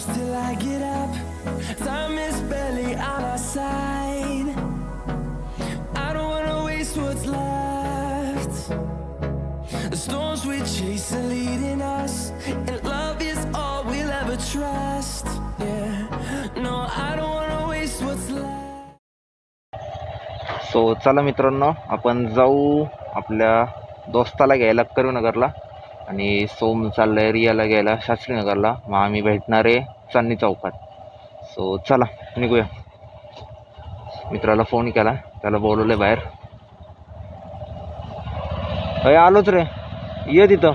close till I get up. Time is barely on our side. I don't wanna waste what's left. The storms we chase are leading us, and love is all we'll ever trust. Yeah, no, I don't wanna waste what's left. So चला मित्रांनो आपण जाऊ आपल्या दोस्ताला घ्यायला करीमनगरला आणि सोम चाललंय रियाला घ्यायला शास्त्रीनगरला. मग आम्ही भेटणार आहे चांदणी चौकात. सो चला निघूया. मित्राला फोन केला. त्याला बोलवलं बाहेर. अय आलोच रे. ये तिथं.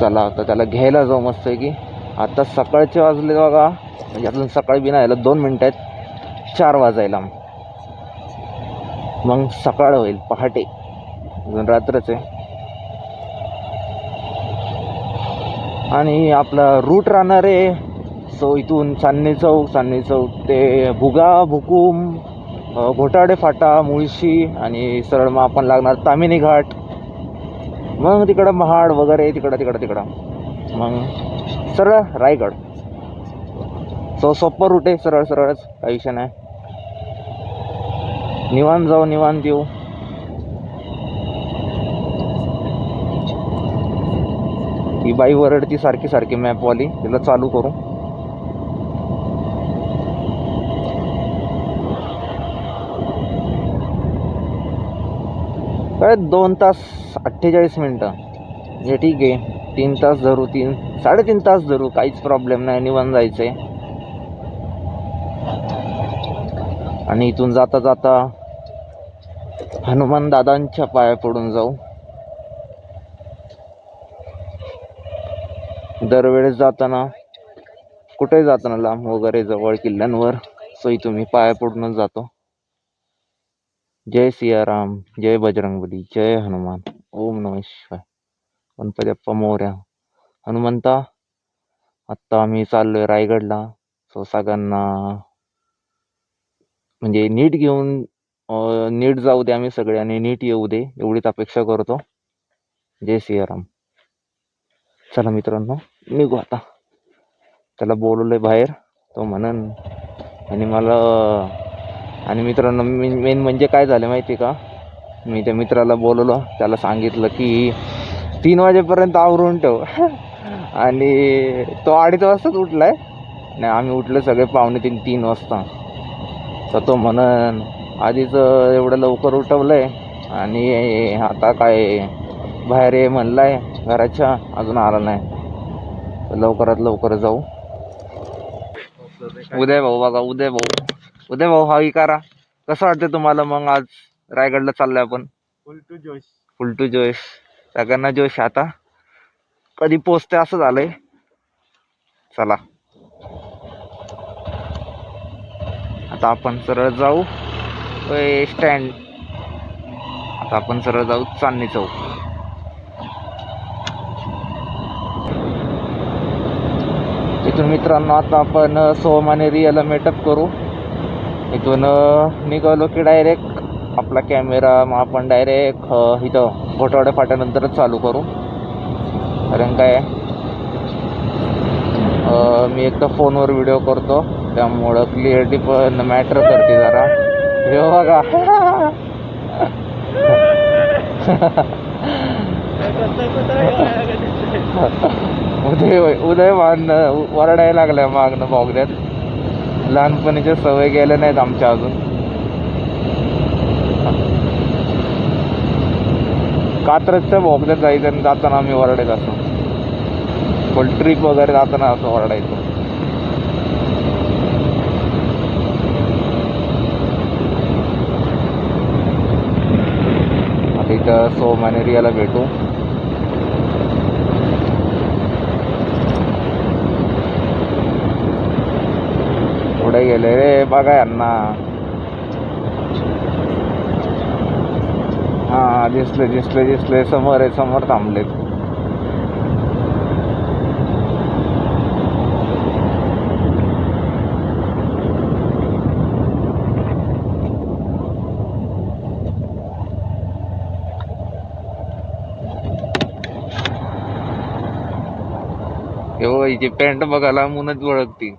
चला आता त्याला घ्यायला जाऊ मस्त आहे की आता सकाळचे वाजले बघा. म्हणजे अजून सकाळी बी नाही दोन मिनिट आहेत. चार वाजायला. मग सकाळ होईल पहाटे. अजून रात्रच आहे. आणि आपला रूट राहणार आहे सो इथून चांदणी चौक चांदणी चौक ते भुगा भुकुम घोटाडे फाटा मुळशी आणि सरळ मग आपण लागणार तामिनी घाट. मग तिकडं महाड वगैरे तिकडं तिकडं तिकडं. मग सरळ रायगड. सो सोपं रूट आहे सरळ सरळच. काही विषय नाही. निवांत जाऊ निवांत येऊ. ही बाई वरडती सारखी सारखी मॅपवाली तिला चालू करू. काय दोन तास अठ्ठेचाळीस मिनटं. म्हणजे ठीक आहे. तीन तास धरू तीन साडेतीन तास धरू. काहीच प्रॉब्लेम नाही. निवांत जायचं आहे आणि इथून जाता जाता हनुमान दादांच्या पाया पडून जाऊ. दरवेळेस जाताना कुठे जाताना लांब वगैरे जवळ किल्ल्यांवर सो इथून मी पाया पडूनच जातो. जय सियाराम जय बजरंगबली जय हनुमान. ओम नम शिवाय. गणपती अप्पा हनुमंता आत्ता आम्ही चाललोय रायगडला. सो सगळ्यांना म्हणजे नीट घेऊन नीट जाऊ दे आम्ही सगळे आणि नीट येऊ दे एवढीच अपेक्षा करतो. जय सियाराम. चला मित्रांनो निघू आता. त्याला बोलवलंय बाहेर तो म्हणन आणि मला आणि मित्रांनो मेन म्हणजे काय झालं माहिती आहे का? मी त्या मित्राला बोलवलं त्याला सांगितलं की तीन वाजेपर्यंत आवरून ठेव. आणि तो अडीच वाजताच उठलाय. नाही आम्ही उठलो सगळे पावणे तीन तीन वाजता. तर तो म्हणन आधीच एवढं लवकर उठवलंय आणि आता काय बाहेर ये म्हणलाय घराच्या अजून आला नाही. तर लवकरात लवकर जाऊ. उदय भाऊ बघा उदय भाऊ. उदय भाऊ हा विकारा. कसं वाटतं तुम्हाला मग आज रायगडला चाललोय आपण? फुल टू जोश. फुल टू जोश. सगळ्यांना जोश आता. कधी पोचते असं झालंय. चला. आता आपण सरळ जाऊ. स्टँड आता आपण सरळ जाऊ चांदणी चौक. इथून मित्रांनो आता आपण अ, सोम रियाला मेटअप करू. इथून निघालो की डायरेक्ट आपला कॅमेरा मग आपण डायरेक्ट इथं घोटावड्या फाट्यानंतरच चालू करू. कारण काय? मी एक तर फोनवर व्हिडिओ करतो. त्यामुळं क्लिअरिटी पण मॅटर करते जरा. हे बघा. उदय उदय मान वरडायला लागल्या मागणं बॉगद्यात लहानपणीच्या सवय गेल्या नाहीत आमच्या अजून. कात्रजच्या बोगद्यात जायचं आणि जाताना आम्ही वरडायचं असं. पण ट्रिप वगैरे जाताना असं वरडायचं. आता इथं सोम भेटू. पुढे गेले रे बघा यांना. हा दिसले दिसले दिसले. समोर आहे समोर थांबलेत. हिची पॅन्ट बघा लांबूनच ओळखती.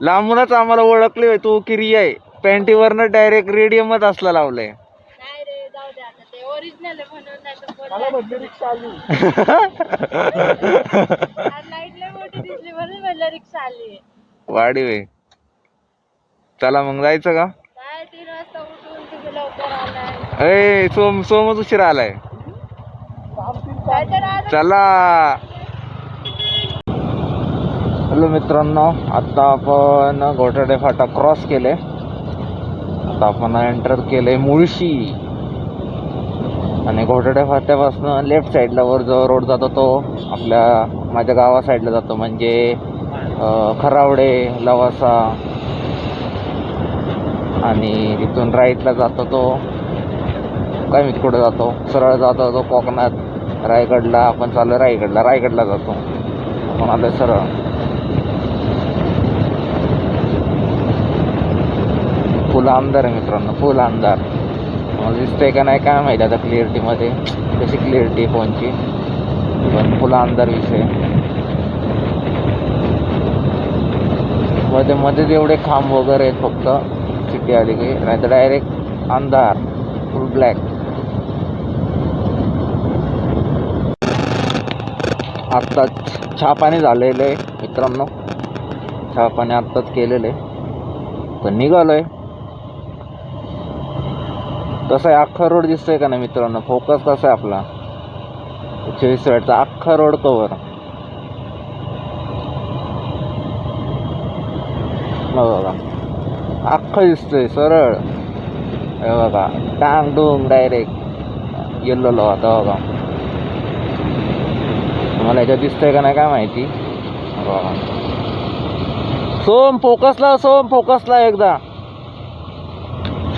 लांबूनच आम्हाला ओळखले तू किरी आहे. पॅन्टीवरनं डायरेक्ट रेडियमच असला लावलंय. नाही रे जाऊ दे आता ते ओरिजिनल आहे म्हणून नाही तर बोलला रिक्षा आली. लाइट लय मोठी दिसली म्हणून म्हणलं रिक्षा आली. वाढी वे चला मग जायचं का? काय तीन वाजता उठून तुम्ही लवकर आलाय. ए सोम सोमच उशिरा आलाय. चला. हॅलो मित्रांनो आता आपण घोटाडे फाटा क्रॉस केले. आता आपण एंटर केले मुळशी. आणि घोटाडे फाट्यापासून लेफ्ट साईडला वर जो रोड जातो तो आपल्या माझ्या गावा साईडला जातो म्हणजे खरावडे लवासा. आणि तिथून राईटला जातो तो. काय मी तिकडे जातो? सरळ जातो तो कोकणात. रायगडला आपण चालू रायगडला. रायगडला जातो. आपण आलं सरळ. फुल आमदार आहे मित्रांनो फुल आमदार. मला दिसतंय का नाही काय माहिती आता क्लिअरिटीमध्ये कशी क्लिअरिटी आहे फोनची पण फुल आमदार विषय. मध्ये मध्येच एवढे खांब वगैरे आहेत फक्त सिटी आली की. नाही तर डायरेक्ट अंधार फुल ब्लॅक आत्ताच छापाने झालेलं आहे मित्रांनो. छापाने आत्ताच केलेलं आहे. पण निघालोय. कसं आहे अख्खा रोड दिसतोय का नाही मित्रांनो? फोकस कसा आहे आपला? चोवीस वेळचा अख्खा रोड कवर बघा. अख्खं दिसतोय सरळ. हे बघा. टांग डुंग डायरेक्ट येल्लो आता बघा. मला याच्यात दिसतंय का नाही काय माहिती? बघा. सोम फोकसला सोम फोकसला एकदा.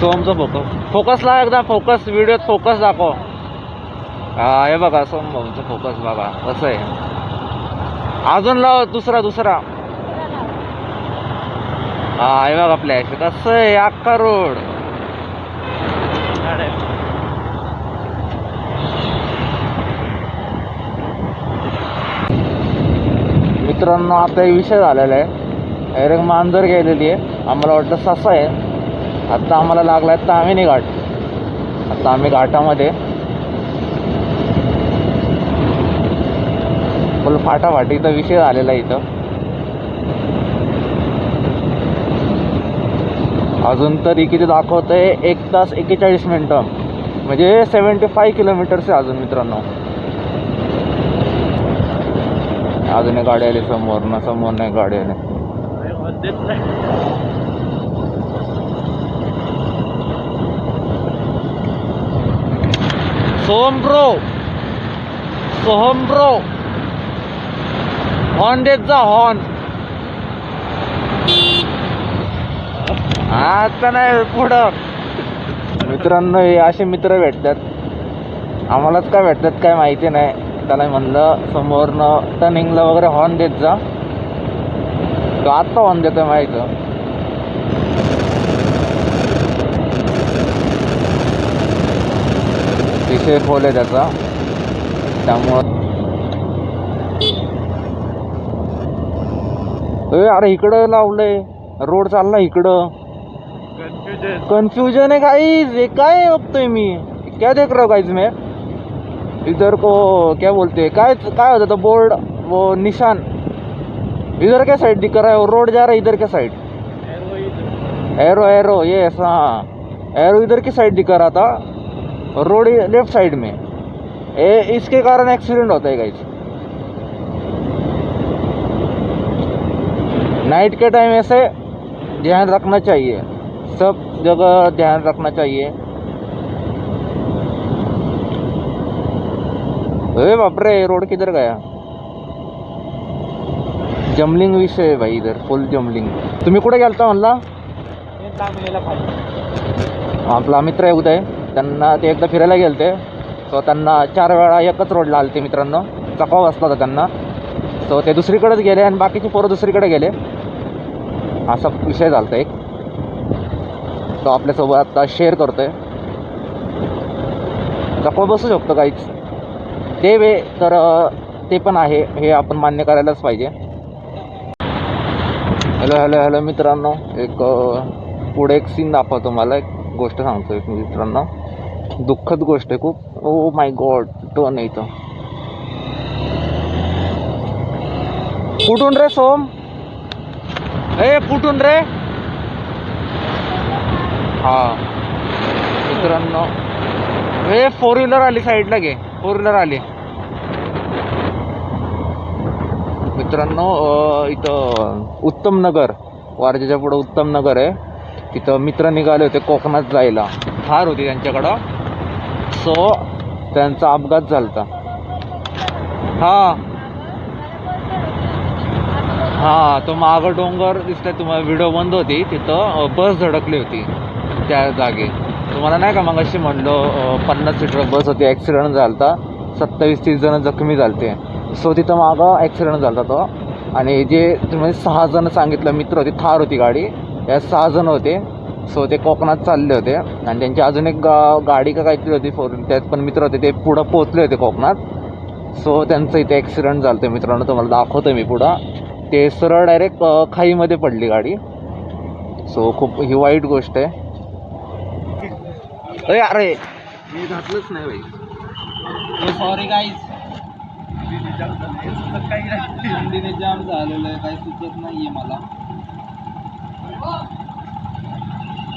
सोमचा फोकस. फोकसला एकदा फोकस व्हिडिओत फोकस दाखव. हा हे बघा सोम भाऊंचं फोकस बघा कसं आहे. अजून लाव दुसरा दुसरा. हा हे बघा फ्लॅश कसं आहे अख्खा रोड. मित्रांनो आता एक विषय झालेला आहे. डायरेक्ट मांजर गेलेली आहे. आम्हाला वाटलं ससा आहे. आत्ता आम्हाला लागला आहे तामिनी घाट. आत्ता आम्ही घाटामध्ये फुल फाटाफाटीचा विषय झालेला आहे इथं. अजून तरी किती दाखवतंय? एक तास एक्केचाळीस मिनटं. म्हणजे सेवन्टी फाय किलोमीटर्स आहे अजून मित्रांनो. अजून एक गाडी आली समोर ना समोर नाही गाडी आली. Soham bro Soham bro horn. देत जा हॉर्न आता नाही पुढं. मित्रांनो हे असे मित्र भेटतात. आम्हालाच काय भेटतात काय माहिती नाही. त्याला म्हणलं समोरनं टर्निंगला वगैरे हॉर्न देत जा. तो आत्ता हॉर्न देतोय माहिती. विषय खोल आहे त्याचा. त्यामुळं ए, अरे इकडं लावलंय. रोड चालला इकडं. कंफ्यूजन है गाइस ये काय बघतोय मी? क्या देख रहा हूँ गाइस मैं इधर को क्या बोलते? हैं काय काय होता? था बोर्ड वो निशान. इधर क्या साइड दिख रहा है? रोड जा रहा है इधर क्या साइड एरो एरो ये ऐसा हाँ. एरो इधर की साइड दिखा रहा था? रोड लेफ़्ट साइड में। ए इसके कारण एक्सीडेंट होता है गाइस नाइट के टाइम ऐसे ध्यान रखना चाहिए। सब जगह ध्यान रखना चाहिए। अरे बाप रे रोड किधर गया? जमलिंग विषय आहे भाई इधर फुल जमलिंग। तुम्ही कुठे गेलता म्हणला आपला मित्र आहे उदय त्यांना ते एकदा फिरायला गेलते. सो त्यांना चार वेळा एकच रोडला आलते मित्रांनो. चपाव असला होता त्यांना. सो ते दुसरीकडेच गेले आणि बाकीचे पोरं दुसरीकडे गेले. असा विषय झाला एक. तो आपल्यासोबत आता शेअर करतो आहे चपाव बसू शकतो काहीच ते वे तर ते पण आहे. हे आपण मान्य करायलाच पाहिजे. हॅलो हॅलो हॅलो मित्रांनो. एक पुढे एक सीन दाखवतो मला एक गोष्ट सांगतो एक मित्रांनो. दुःखद गोष्ट आहे. खूप ओ माय गॉड टर्न इथं. कुठून रे सोम? ए कुठून रे? हा. मित्रांनो ए फोर व्हीलर आली साईडला घे. फोर व्हीलर आली. मित्रांनो इथं उत्तम नगर वारजेच्या पुढं उत्तम नगर आहे. तिथं मित्र निघाले होते कोकणात जायला. फार होती त्यांच्याकडं. सो त्यांचा अपघात झालता. हा. हा तो मागं डोंगर दिसतंय तुम्हाला व्हिडिओ बंद होती. तिथं बस धडकली होती त्या जागी. तुम्हाला नाही का मग अशी म्हणलो पन्नास सीटर बस होती ॲक्सिडंट झाला होता सत्तावीस तीस जण जखमी झालते. सो तिथं मागं झाला होता तो. आणि जे तुम्ही सहा जण सांगितलं मित्र होती थार होती गाडी. या सहा जण होते. सो ते कोकणात चालले होते. आणि त्यांची अजून एक गा गाडी का काहीतरी होती फोर त्यात पण मित्र होते ते पुढं पोचले होते कोकणात. सो त्यांचं इथे ॲक्सिडेंट झालं होतं. मित्रांनो तुम्हाला दाखवतो मी पुढं. ते सरळ डायरेक्ट खाईमध्ये पडली गाडी. सो खूप ही वाईट गोष्ट आहे. अरे अरे! मी घातलंच नाही भाई सॉरी गाईज जाम झालेलं आहे. काही सुचत नाहीये मला.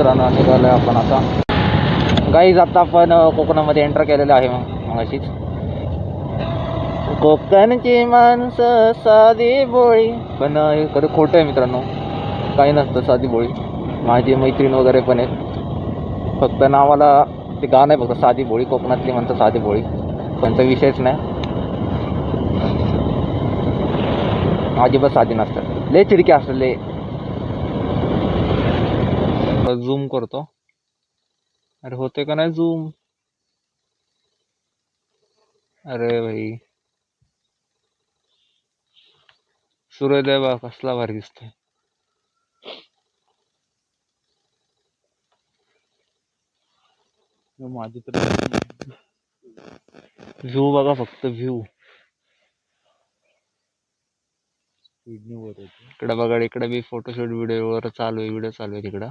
मित्रांनो निघालो आपण आता. गाईज आता आपण कोकणामध्ये एंटर केलेलं आहे मग अशीच कोकणची माणसं साधी बोळी. पण खरं खोटं आहे मित्रांनो. काही नसतं साधी बोळी. माझी मैत्रीण वगैरे पण आहेत. फक्त नावाला ते गाणं आहे फक्त साधी बोळी. कोकणातली म्हणतात साधी बोळी. त्यांचा विषयच नाही. अजिबात साधी नसतात. लय चिडके असतात लय. झूम करतो. अरे होते का नाही झूम अरे भाई. सूर्योदय बा कसला भारी दिसतोय. माझी तर व्ह्यू बघा फक्त व्ह्यू इकडे बघा इकडे बी फोटोशूट व्हिडिओ वर चालू आहे व्हिडिओ चालू आहे तिकडं.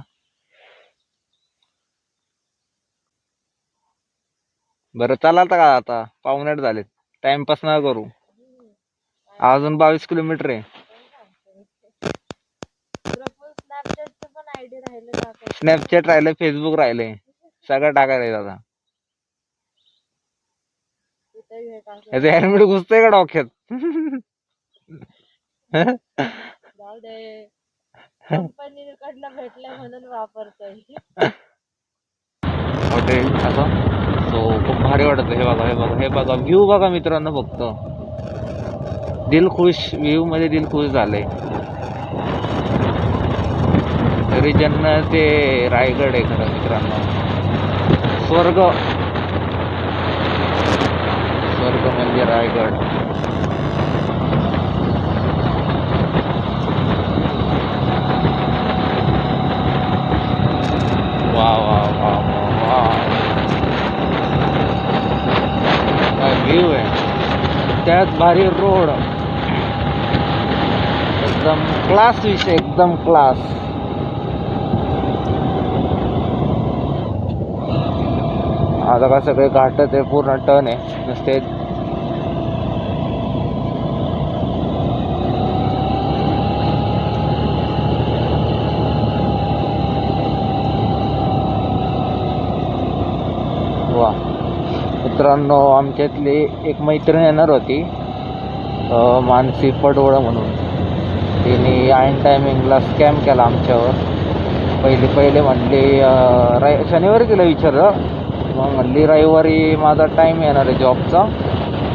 बरं चला आता का आता? पाहुणे झालेत. टाइमपास ना करू. अजून बावीस किलोमीटर आहे. राहिलं स्नॅपचॅट राहिलंय फेसबुक राहिलंय. सगळं टाकायला टाकायचं याचं हेल्मेट घुसतंय का डोक्यात? जाऊ दे. कंपनीकडनं भेटलंय म्हणून वापरतोय हॉटेल असं. सो खूप भारी वाटत. हे बघा हे बघा हे बघा. व्ह्यू बघा मित्रांनो फक्त. दिल खुश व्ह्यू मध्ये दिल खुश झालंय. ज्यांना ते रायगड आहे खरं मित्रांनो. स्वर्ग. स्वर्ग म्हणजे रायगड वा वा वा वा वा काय व्ह्यू सगळ्यात भारी रोड. एकदम क्लास विषय एकदम क्लास आता का सगळे घाटत आहे पूर्ण टर्न आहे. नुसते वा मित्रांनो आमच्यातली एक मैत्रीण येणार होती मानसी पडवळ म्हणून. तिने ऐन टायमिंगला स्कॅम केला आमच्यावर. पहिले पहिले म्हणली रा शनिवारी तिला विचारलं. मग म्हणली रविवारी माझा टाईम येणार आहे जॉबचा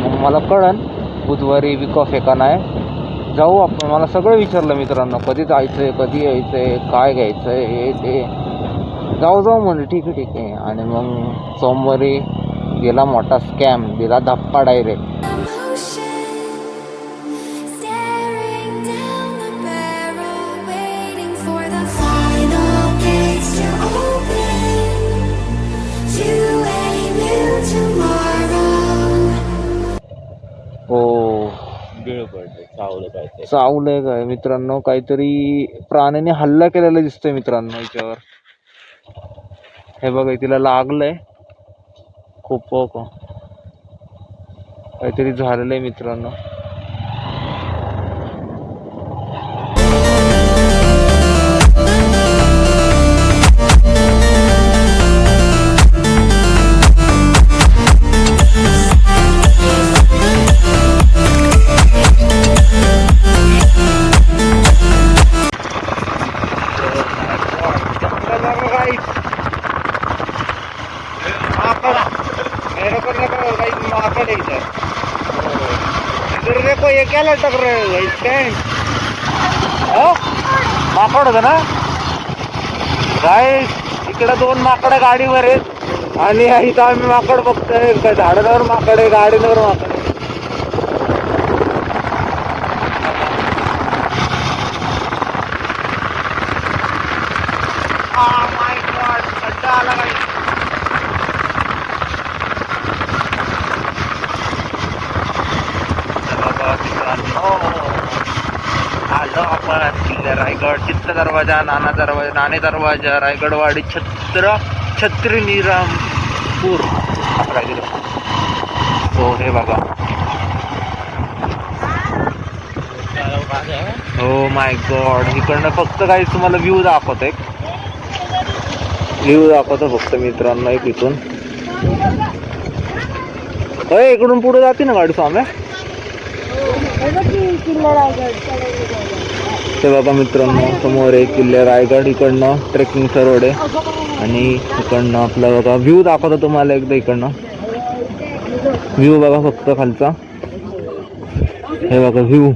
मग मला कळन बुधवारी वीक ऑफ एका नाही. जाऊ आपण. मला सगळं विचारलं मित्रांनो कधी जायचं आहे कधी यायचं आहे काय घ्यायचं आहे हे ते. जाऊ जाऊ म्हणजे ठीक आहे ठीक आहे. आणि मग सोमवारी गेला मोठा स्कॅम दिला धप्पा डायरेक्ट. हो. चावलंय काय मित्रांनो? काहीतरी प्राण्याने हल्ला केलेला दिसतोय मित्रांनो याच्यावर. हे बघा तिला लागलंय. खूप काहीतरी झालेलं आहे मित्रांनो. माकड ना? काय इकडे दोन माकडं गाडीवर आहेत. आणि इथं आम्ही माकड बघतोय. काय झाडावर माकड आहे गाडीवर माकड आहे. Oh my God, खड्डा आला काही आलो आपण रायगड चित्त दरवाजा नाना दरवाजा नाणे दरवाजा रायगडवाडी छत्र छत्री निरामपूर असं काहीतरी हो हे बघा. हो माय गॉड इकडनं फक्त काही तुम्हाला व्ह्यू दाखवत एक व्ह्यू दाखवतो फक्त मित्रांनो एक इथून. इकडून पुढे जाते ना गाडी स्वाम्या? ते बघा मित्रांनो समोर एक किल्ले रायगड इकडनं ट्रेकिंगचा रोड आहे आणि इकडनं आपला बघा व्ह्यू दाखवतो तुम्हाला एकदा इकडनं. व्ह्यू बघा फक्त खालचा. हे बघा व्ह्यू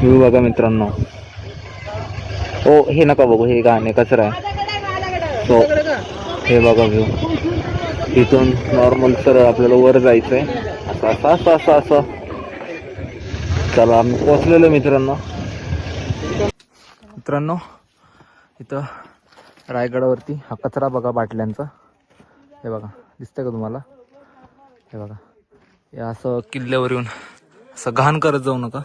व्ह्यू बघा मित्रांनो. ओ हे नका बघू हे गाणे कचरा आहे सो हे बघा व्ह्यू इथून नॉर्मल सरळ आपल्याला वर जायचंय. असं असं असं असं असं. चला आम्ही पोचलेलो मित्रांनो. मित्रांनो इथं रायगडावरती हा कचरा बघा बाटल्यांचा. हे बघा दिसतंय का तुम्हाला? हे बघा. हे असं किल्ल्यावर येऊन असं घाण करत जाऊ नका.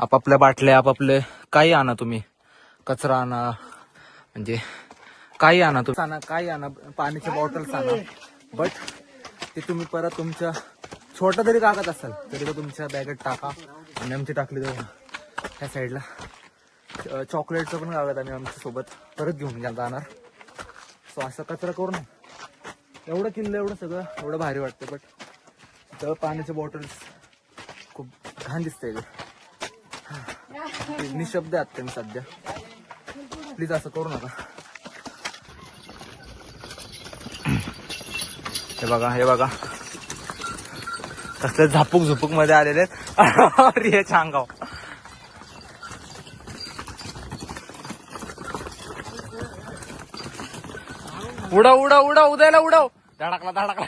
आपापल्या बाटल्या आपापले काही आणा तुम्ही. कचरा आणा म्हणजे काही आणा तुम्ही. आणा काही आणा पाण्याच्या बॉटल्स आणा. बट ते तुम्ही परत तुमच्या छोटा जरी कागद असाल तरी तो तुमच्या बॅगेत टाका. आणि आमची टाकली जाऊ त्या साईडला. चॉकलेटचं पण कागद आम्ही आमच्यासोबत परत घेऊन जाणार. सो असं कचरा करू नये. एवढं किल्लं एवढं सगळं एवढं भारी वाटतं बट तर पाण्याचे बॉटल्स खूप घाण दिसतंय ते निशब्द आहात तुम्ही सध्या. प्लीज असं करू नका. हे बघा हे बघा. कसले झापूक झुपूकमध्ये आलेले आहेत. अरे सांगाव उडव उडव उडव उद्याला उडव. धडकला धडकला.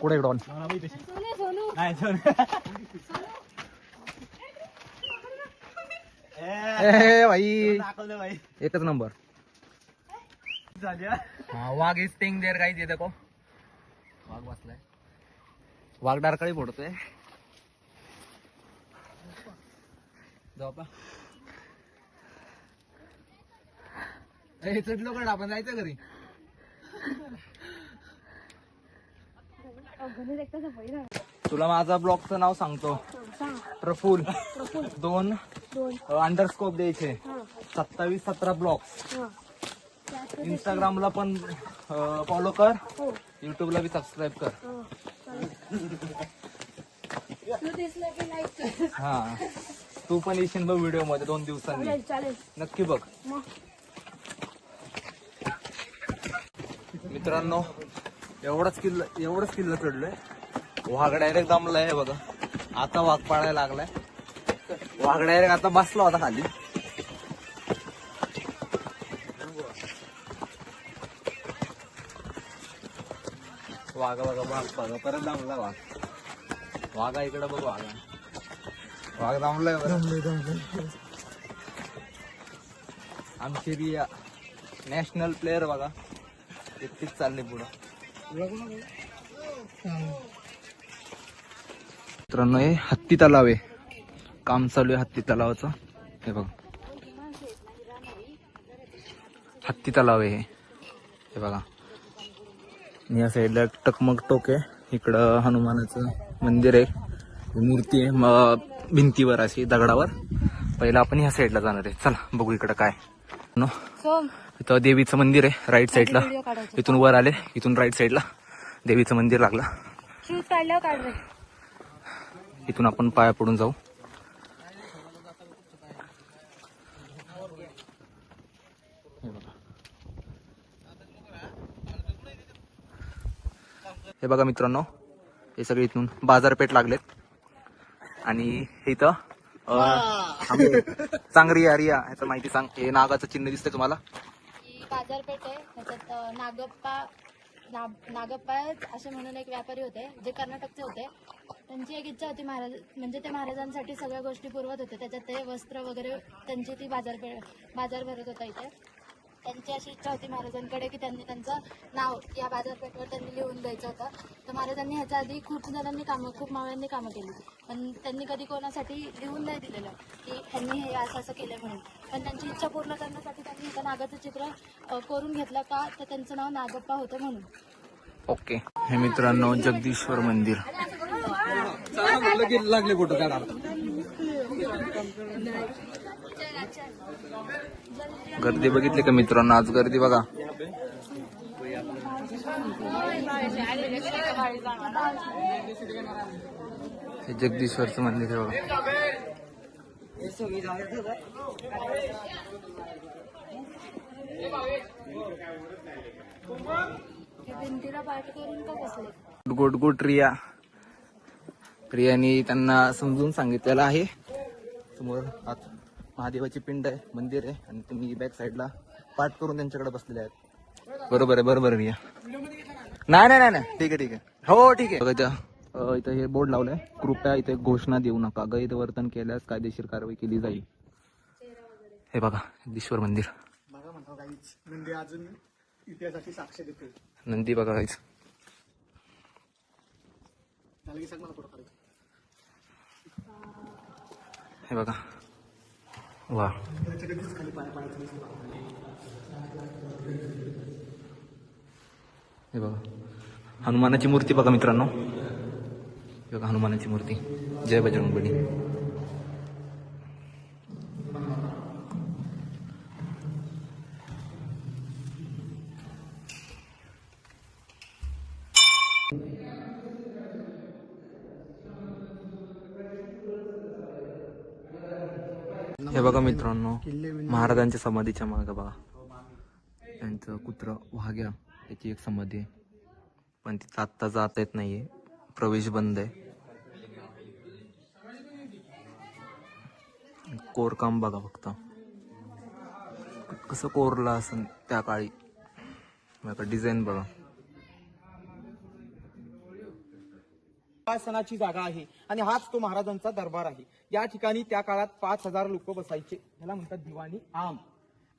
कुठे डॉन ए भाई. एकच नंबर. वाघ इज स्टिंग देअर काही येते को वाघ बसलाय. वाघ डारकाळी फोडतोय. जाऊ ए चढलो कड आपण जायचं घरी? तुला माझा ब्लॉगचं नाव सांगतो. प्रफुल. दोन अंडरस्कोप द्यायचे सत्तावीस सतरा ब्लॉग इंस्टाग्रामला पण फॉलो कर. युट्यूबला बी सबस्क्राईब कर. हा. तू पण येशील बघ व्हिडिओमध्ये दोन दिवसांनी. नक्की बघ. मित्रांनो एवढंच किल्ला एवढंच किल्ला चढलोय. वाघ डायरेक्ट दमलाय हे बघा. आता वाघ पाळायला लागलाय. वाघ डायरेक्ट आता बसला होता खाली. वाघा बघा वाघ बघा. परत दमला वाघ. वाघा इकडे बघ वाघा. वाघ दमलाय बरं. आमची रिया नॅशनल प्लेअर बघा. एकटीच चालले पुढं. मित्रांनो हे हत्ती तलाव आहे. काम चालू आहे हत्ती तलावाचं. हे बघा. हत्ती तलाव आहे हे. बघा. या साईडला टकमक टोक आहे. इकडं हनुमानाचं मंदिर आहे. मूर्ती आहे. म- भिंतीवर अशी दगडावर. पहिला आपण ह्या साईडला जाणार आहे. चला बघू इकडं काय. नो. इथं देवीचं मंदिर आहे राईट साईडला इथून वर आले इथून राईट साईडला देवीचं मंदिर लागलं. इथून आपण पाया पडून जाऊ. हे बघा मित्रांनो हे सगळे इथून बाजारपेठ लागलेत. आणि इथं अं, आम्ही- चांगरी आरिया ह्याचं माहिती सांग. हे नागाचं चिन्ह दिसतंय तुम्हाला? ही बाजारपेठ आहे. त्याच्यात अं, नागप्पा नाग नागप्पा असे म्हणून एक व्यापारी होते जे कर्नाटकचे होते. त्यांची एक इच्छा होती महाराज म्हणजे ते महाराजांसाठी सगळ्या गोष्टी पुरवत होते. त्याच्यात ते वस्त्र वगैरे त्यांची ती बाजारपेठ बाजार भरत होता इथे. त्यांची अशी इच्छा होती महाराजांकडे की त्यांनी त्यांचं नाव या बाजारपेठवर त्यांनी लिहून द्यायचं होतं तर महाराजांनी ह्याच्या आधी खूप जणांनी कामं खूप मावळ्यांनी कामं केली पण त्यांनी कधी कोणासाठी लिहून नाही दिलेलं की ह्यांनी हे असं असं केलं म्हणून पण त्यांची इच्छा पूर्ण करण्यासाठी त्यांनी इथं नागाचं चित्र कोरून घेतलं का तर त्यांचं नाव नागप्पा होतं म्हणून ओके हे मित्रांनो जगदीश्वर मंदिर लागले फोटो काढायला गर्दी बघितली का मित्रांनो? आज गर्दी बघा. हे जगदीश्वरचं मंदिर आहे बघा. Good good Riya. रियानी त्यांना समजून सांगितलेलं आहे. समोर महादेवाची पिंड आहे मंदिर आहे आणि तुम्ही बॅक साईडला पाठ करून त्यांच्याकडे बसलेले आहेत. बरोबर आहे बरोबर आहे रिया. नाही नाही नाही नाही. ठीक आहे ठीक आहे. हो ठीक आहे. बघा इथं हे बोर्ड लावलंय. कृपया इथे घोषणा देऊ नका. गैरवर्तन केल्यास कायदेशीर कारवाई केली जाईल. हे बघा जगदीश्वर मंदिर. नंदी अजून इतिहासाची साक्ष देते नंदी बघा guys. झालं की सांग मला फोटो काढायचा हे बघा. वा हे बघा. हनुमानाची मूर्ती बघा मित्रांनो. हे बघा हनुमानाची मूर्ती. जय बजरंगबली. मित्रांनो महाराजांच्या समाधीच्या मागं बघा. त्यांचं कुत्र वाघ्या त्याची एक समाधी आहे. पण तिथं आत्ता जाता येत नाहीये. प्रवेश बंद आहे. कोरकाम बघा फक्त. कसं कोरला असं त्या काळी. डिझाईन बघा. उपासनाची जागा आहे. आणि हाच तो महाराजांचा दरबार आहे. या ठिकाणी त्या काळात पाच हजार लोक बसायचे. ह्याला म्हणतात दिवाणी आम.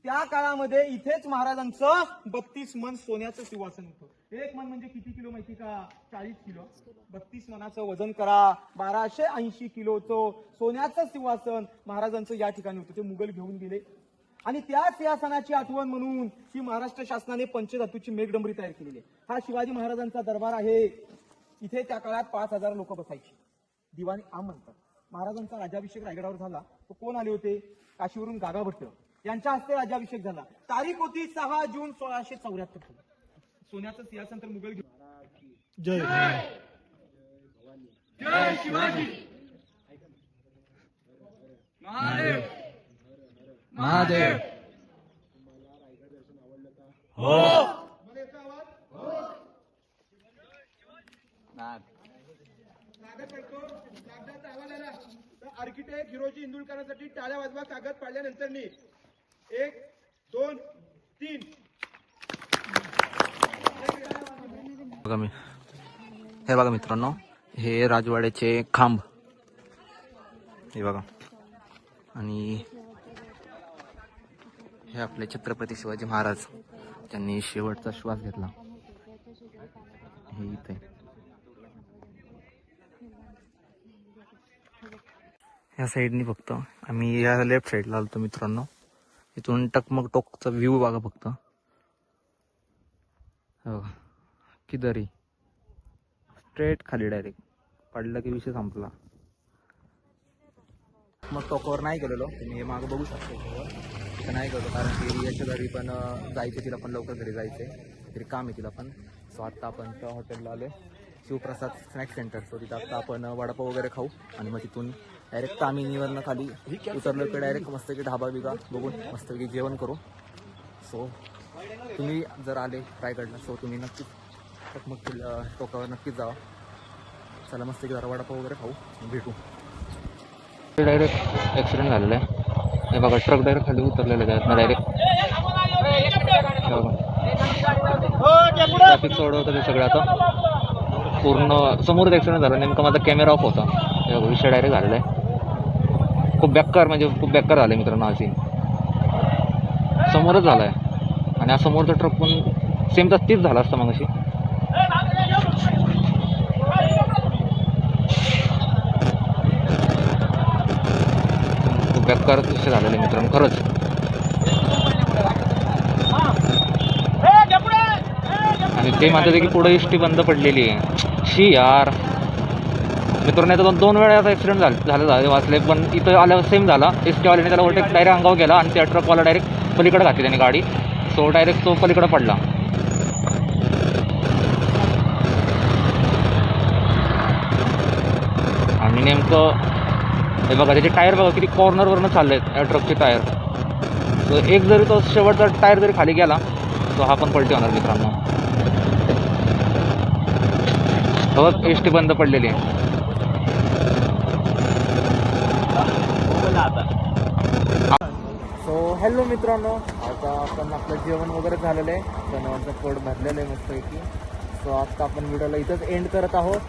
त्या काळामध्ये इथेच महाराजांचं बत्तीस मन सोन्याचं सिंहासन होतं. एक मन म्हणजे किती किलो माहिती का? चाळीस किलो. बत्तीस मनाचं वजन करा. बाराशे ऐंशी किलोचं सोन्याचं सिंहासन महाराजांचं या ठिकाणी होतं. ते मुघल घेऊन गेले. आणि त्या सिंहासनाची आठवण म्हणून ही महाराष्ट्र शासनाने पंचधातूची मेघडंबरी तयार केलेली आहे. हा शिवाजी महाराजांचा दरबार आहे. इथे त्या काळात पाच हजार लोक बसायची. दिवाणी आम म्हणतात. महाराजांचा राज्याभिषेक रायगडावर झाला. तो कोण आले होते? काशीवरून गागा भट्ट. यांच्या हस्ते राज्याभिषेक झाला. तारीख होती सहा जून सोळाशे चौऱ्याहत्तर. सोन्याचं सिंहासन तर मुघल घेऊन महादेव. कागद पडतो कागदाचा आवाज आला तर आर्किटेक्ट हिरोजी इंदुलकरांसाठी टाळ्या वाजवा कागद पाडल्यानंतर नी एक दोन तीन. बघा मी. हे बघा मित्रांनो हे राजवाड्याचे खांब. हे बघा. आणि हे आपले छत्रपती शिवाजी महाराज त्यांनी शेवटचा श्वास घेतला. हे इथे. ह्या साईडनी फक्त. आम्ही या लेफ्ट साईडला आलो मित्रांनो. इथून टकमक टोकचा व्ह्यू बघा फक्त. हो. किदरी. स्ट्रेट खाली डायरेक्ट पडला की विषय संपला. मग टोकावर नाही गेलेलो. तुम्ही हे मागं बघू शकतो तिथं नाही गेलो कारण की याच्या घरी पण जायचं तिला पण लवकर घरी जायचंय. तरी काम आहे तिला पण. सो आत्ता आपण त्या हॉटेलला आलोय. शिवप्रसाद स्नॅक सेंटर सो तिथं आत्ता आपण वडापाव वगैरे खाऊ. आणि मग तिथून डायरेक्ट तामिनीवरनं खाली उतरलो की डायरेक्ट मस्तपैकी ढाबा बिगा बघून मस्तपैकी जेवण करू. सो तुम्ही जर आले रायगडला सो तुम्ही नक्कीच टकमक किल्ला टोकावर नक्कीच जावा. चला मस्त जरा वडापाव वगैरे खाऊ भेटू. डायरेक्ट ॲक्सिडेंट झालेला आहे. हे बघा ट्रक डायरेक्ट खाली उतरलेलं आहे. ना डायरेक्ट ट्रॅफिक सोडं होतं ते सगळं आता. पूर्ण समोरच ॲक्सिडेंट झाला. नेमका माझा कॅमेरा ऑफ होता. हे बघा, विषय डायरेक्ट झालेला आहे. खूप बेकार म्हणजे खूप बेकार झालं मित्रांनो हा सीन समोरच झाला आहे आणि हा समोरचा ट्रक पण सेम तर तीच झाला असता मग अशी खूप बेकार दृश्य झालेला आहे मित्रांनो खरंच. आणि ते म्हणतात की पुढे इष्टी बंद पडलेली आहे. शी यार. मित्रांनो नाही दोन दोन वेळा आता ॲक्सिडेंट झाले झाले वाचले पण इथं आल्यावर सेम झाला. एसटीवाल्याने त्याला ओव्हरटेक डायरेक्ट अंगावर गेला आणि त्या ट्रकवाला डायरेक्ट पलीकडे घातली त्याने गाडी. सो डायरेक्ट तो पलीकडे पडला. आणि नेमकं हे बघा त्याचे टायर बघा किती कॉर्नरवरनं चालले आहेत या ट्रकचे टायर सो एक जरी तो शेवटचा टायर जरी खाली गेला तो हा पण पलटी होणार मित्रांनो. बघ एस टी बंद पडलेली आहे. सो हॅलो मित्रांनो. आता आपण आपलं जेवण वगैरे झालेलं आहे. जनावरचं पोट भरलेलं आहे मस्तपैकी. सो आता आपण व्हिडिओला इथंच एंड करत आहोत.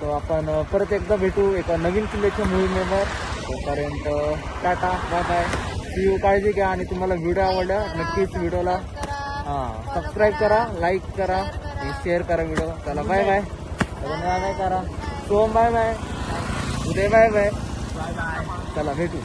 सो आपण परत एकदा भेटू एका नवीन किल्ल्याच्या मोहिमेवर तोपर्यंत tata bye bye see you काळजी घ्या आणि तुम्हाला व्हिडिओ आवडला नक्कीच व्हिडिओला हां सबस्क्राईब करा लाईक करा आणि शेअर करा व्हिडिओ चला बाय बाय बाय करा. Som bye bye Uday bye bye चला भेटू.